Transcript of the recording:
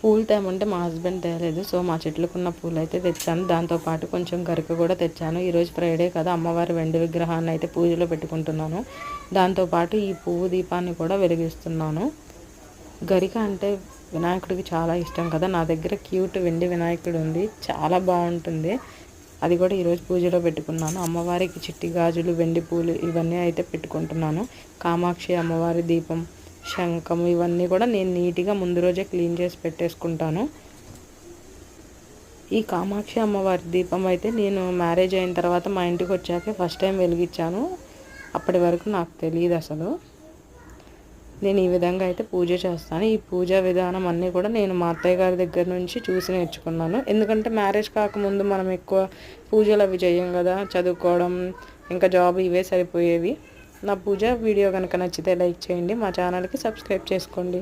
పూలు తేమంటే మా హస్బెండ్ తేలేదు. సో మా చెట్లకున్న పూలు అయితే తెచ్చాను దాంతోపాటు కొంచెం గరిక కూడా తెచ్చాను. ఈరోజు ఫ్రైడే కదా. అమ్మవారి వెండి విగ్రహాన్ని అయితే పూజలో పెట్టుకుంటున్నాను. దాంతోపాటు ఈ పువ్వు దీపాన్ని కూడా వెలిగిస్తున్నాను. గరిక అంటే వినాయకుడికి చాలా ఇష్టం కదా. నా దగ్గర క్యూట్ వెండి వినాయకుడు ఉంది. చాలా బాగుంటుంది. అది కూడా ఈరోజు పూజలో పెట్టుకున్నాను. అమ్మవారికి చిట్టి గాజులు వెండి పూలు ఇవన్నీ అయితే పెట్టుకుంటున్నాను. కామాక్షి అమ్మవారి దీపం శంఖం ఇవన్నీ కూడా నేను నీట్గా ముందు రోజే క్లీన్ చేసి పెట్టేసుకుంటాను. ఈ కామాక్షి అమ్మవారి దీపం అయితే నేను మ్యారేజ్ అయిన తర్వాత మా ఇంటికి వచ్చాకే ఫస్ట్ టైం వెలిగించాను. అప్పటి వరకు నాకు తెలియదు అసలు. నేను ఈ విధంగా అయితే పూజ చేస్తాను. ఈ పూజా విధానం అన్నీ కూడా నేను మా అత్తయ్య గారి దగ్గర నుంచి చూసి నేర్చుకున్నాను. ఎందుకంటే మ్యారేజ్ కాకముందు మనం ఎక్కువ పూజలు అవి చేయం కదా చదువుకోవడం ఇంకా జాబ్ ఇవే సరిపోయేవి. నా పూజ వీడియో కనుక నచ్చితే లైక్ చేయండి మా ఛానల్కి సబ్స్క్రైబ్ చేసుకోండి.